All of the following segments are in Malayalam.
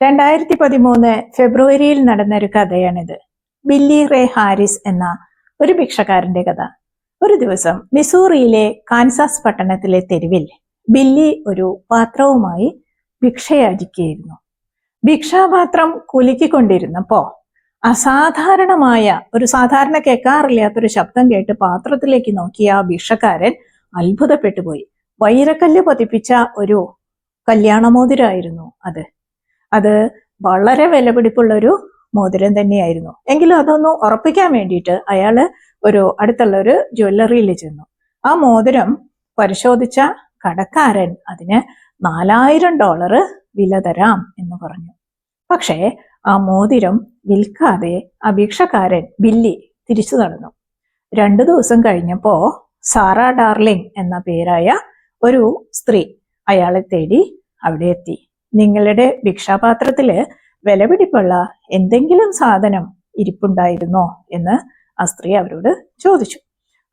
രണ്ടായിരത്തി പതിമൂന്ന് ഫെബ്രുവരിയിൽ നടന്ന ഒരു കഥയാണിത്. ബില്ലി റേ ഹാരിസ് എന്ന ഒരു ഭിക്ഷക്കാരന്റെ കഥ. ഒരു ദിവസം മിസൂറിയിലെ കാൻസാസ് പട്ടണത്തിലെ തെരുവിൽ ബില്ലി ഒരു പാത്രവുമായി ഭിക്ഷയാചിക്കുകയായിരുന്നു. ഭിക്ഷാപാത്രം കുലുക്കിക്കൊണ്ടിരുന്നപ്പോ അസാധാരണമായ ഒരു സാധാരണ കേൾക്കാറില്ലാത്തൊരു ശബ്ദം കേട്ട് പാത്രത്തിലേക്ക് നോക്കിയ ആ ഭിക്ഷക്കാരൻ അത്ഭുതപ്പെട്ടു പോയി വൈരക്കല്ല് പതിപ്പിച്ച ഒരു കല്യാണമോതിരായിരുന്നു അത്. അത് വളരെ വിലപിടിപ്പുള്ളൊരു മോതിരം തന്നെയായിരുന്നു. എങ്കിലും അതൊന്ന് ഉറപ്പിക്കാൻ വേണ്ടിയിട്ട് അയാൾ ഒരു അടുത്തുള്ള ഒരു ജ്വല്ലറിയിൽ ചെന്നു. ആ മോതിരം പരിശോധിച്ച കടക്കാരൻ അതിന് നാലായിരം ഡോളർ വില തരാം എന്ന് പറഞ്ഞു. പക്ഷേ ആ മോതിരം വിൽക്കാതെ അപേക്ഷക്കാരൻ ബില്ലി തിരിച്ചു നടന്നു. രണ്ടു ദിവസം കഴിഞ്ഞപ്പോ സാറ ഡാർലിംഗ് എന്ന പേരായ ഒരു സ്ത്രീ അയാളെ തേടി അവിടെ എത്തി. നിങ്ങളുടെ ഭിക്ഷാപാത്രത്തിൽ വിലപിടിപ്പുള്ള എന്തെങ്കിലും സാധനം ഇരിപ്പുണ്ടായിരുന്നോ എന്ന് ആ സ്ത്രീ അവരോട് ചോദിച്ചു.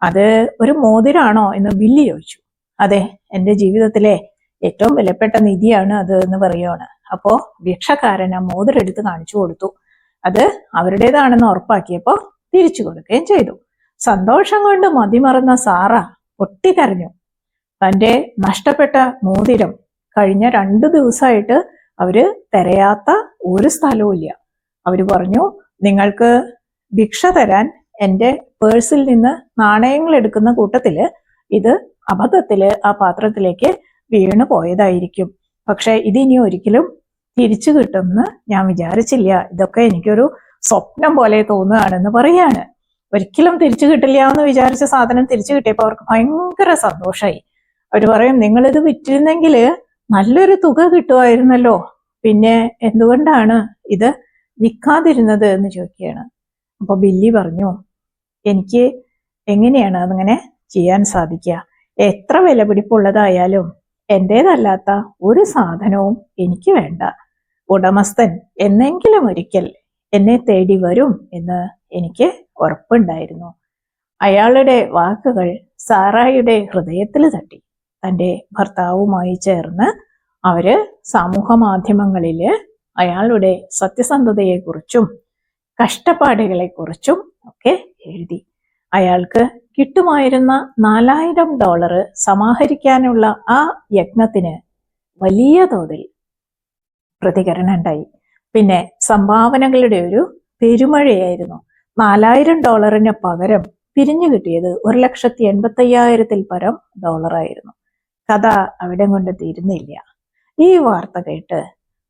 അത് ഒരു മോതിരാണോ എന്ന് ബില്ലി ചോദിച്ചു. അതെ എന്റെ ജീവിതത്തിലെ ഏറ്റവും വിലപ്പെട്ട നിധിയാണ് അത് എന്ന് പറയുകയാണ് അപ്പോ ഭിക്ഷക്കാരൻ ആ മോതിരം എടുത്ത് കാണിച്ചു കൊടുത്തു. അത് അവരുടേതാണെന്ന് ഉറപ്പാക്കിയപ്പോ തിരിച്ചു കൊടുക്കുകയും ചെയ്തു. സന്തോഷം കൊണ്ട് മതിമറന്ന സാറ പൊട്ടിക്കരഞ്ഞു. തന്റെ നഷ്ടപ്പെട്ട മോതിരം കഴിഞ്ഞ രണ്ടു ദിവസമായിട്ട് അവർ തിരയാത്ത ഒരു സ്ഥലവും ഇല്ല. അവർ പറഞ്ഞു നിങ്ങൾക്ക് ഭിക്ഷ തരാൻ എന്റെ പേഴ്സിൽ നിന്ന് നാണയങ്ങൾ എടുക്കുന്ന കൂട്ടത്തിൽ ഇത് അബദ്ധത്തിൽ ആ പാത്രത്തിലേക്ക് വീണു പോയതായിരിക്കും. പക്ഷെ ഇതിനി ഒരിക്കലും തിരിച്ചു കിട്ടുമെന്ന് ഞാൻ വിചാരിച്ചില്ല. ഇതൊക്കെ എനിക്കൊരു സ്വപ്നം പോലെ തോന്നുകയാണെന്ന് പറയാണ്. ഒരിക്കലും തിരിച്ചു കിട്ടില്ല എന്ന് വിചാരിച്ച സാധനം തിരിച്ചു കിട്ടിയപ്പോൾ അവർക്ക് ഭയങ്കര സന്തോഷമായി അവർ പറയും നിങ്ങളിത് വിറ്റിരുന്നെങ്കിൽ നല്ലൊരു തുക കിട്ടുമായിരുന്നല്ലോ. പിന്നെ എന്തുകൊണ്ടാണ് ഇത് വിൽക്കാതിരുന്നത് എന്ന് ചോദിക്കുകയാണ്. അപ്പൊ ബില്ലി പറഞ്ഞു എനിക്ക് എങ്ങനെയാണ് അതങ്ങനെ ചെയ്യാൻ സാധിക്കുക? എത്ര വിലപിടിപ്പുള്ളതായാലും എന്റേതല്ലാത്ത ഒരു സാധനവും എനിക്ക് വേണ്ട. ഉടമസ്ഥൻ എന്നെങ്കിലും ഒരിക്കൽ എന്നെ തേടി വരും എന്ന് എനിക്ക് ഉറപ്പുണ്ടായിരുന്നു. അയാളുടെ വാക്കുകൾ സാറായുടെ ഹൃദയത്തിൽ തട്ടി. തന്റെ ഭർത്താവുമായി ചേർന്ന് അവർ സമൂഹ മാധ്യമങ്ങളിൽ അയാളുടെ സത്യസന്ധതയെക്കുറിച്ചും കഷ്ടപ്പാടുകളെക്കുറിച്ചും ഒക്കെ എഴുതി. അയാൾക്ക് കിട്ടുമായിരുന്ന നാലായിരം ഡോളർ സമാഹരിക്കാനുള്ള ആ യജ്ഞത്തിന് വലിയ തോതിൽ പ്രതികരണം ഉണ്ടായി. പിന്നെ സംഭാവനകളുടെ ഒരു പെരുമഴയായിരുന്നു. നാലായിരം ഡോളറിന് പകരം പിരിഞ്ഞു കിട്ടിയത് ഒരു ലക്ഷത്തി എൺപത്തി അയ്യായിരത്തിൽ പരം ഡോളറായിരുന്നു. കഥ അവിടെ കൊണ്ട് തീരുന്നില്ല. ഈ വാർത്ത കേട്ട്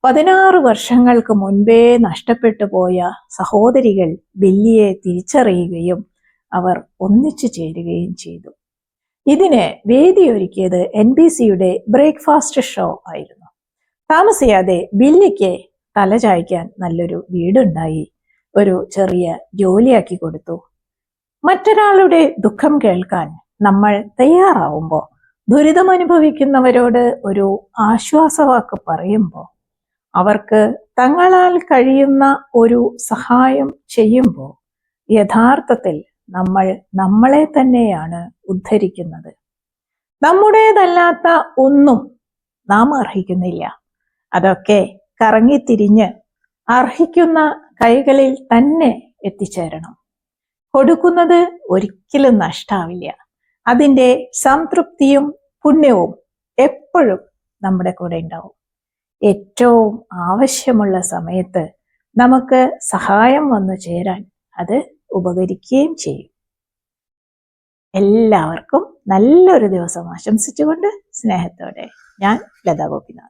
പതിനാറ് വർഷങ്ങൾക്ക് മുൻപേ നഷ്ടപ്പെട്ടു പോയ സഹോദരികൾ ബില്ലിയെ തിരിച്ചറിയുകയും അവർ ഒന്നിച്ചു ചേരുകയും ചെയ്തു. ഇതിന് വേദിയൊരുക്കിയത് എൻ ബി സിയുടെ ബ്രേക്ക്ഫാസ്റ്റ് ഷോ ആയിരുന്നു. താമസിയാതെ ബില്ലിക്ക് തലചായ്ക്കാൻ നല്ലൊരു വീടുണ്ടായി. ഒരു ചെറിയ ജോലിയാക്കി കൊടുത്തു. മറ്റൊരാളുടെ ദുഃഖം കേൾക്കാൻ നമ്മൾ തയ്യാറാവുമ്പോൾ ദുരിതമനുഭവിക്കുന്നവരോട് ഒരു ആശ്വാസവാക്ക് പറയുമ്പോൾ അവർക്ക് തങ്ങളാൽ കഴിയുന്ന ഒരു സഹായം ചെയ്യുമ്പോൾ യഥാർത്ഥത്തിൽ നമ്മൾ നമ്മളെ തന്നെയാണ് ഉദ്ധരിക്കുന്നത്. നമ്മുടേതല്ലാത്ത ഒന്നും നാം അർഹിക്കുന്നില്ല. അതൊക്കെ കറങ്ങിത്തിരിഞ്ഞ് അർഹിക്കുന്ന കൈകളിൽ തന്നെ എത്തിച്ചേരണം. കൊടുക്കുന്നത് ഒരിക്കലും നഷ്ടാവില്ല. അതിന്റെ സംതൃപ്തിയും പുണ്യവും എപ്പോഴും നമ്മുടെ കൂടെ ഉണ്ടാവും. ഏറ്റവും ആവശ്യമുള്ള സമയത്ത് നമുക്ക് സഹായം വന്നു ചേരാൻ അത് ഉപകരിക്കുകയും ചെയ്യും. എല്ലാവർക്കും നല്ലൊരു ദിവസം ആശംസിച്ചുകൊണ്ട് സ്നേഹത്തോടെ ഞാൻ ലതാ ഗോപിനാഥ്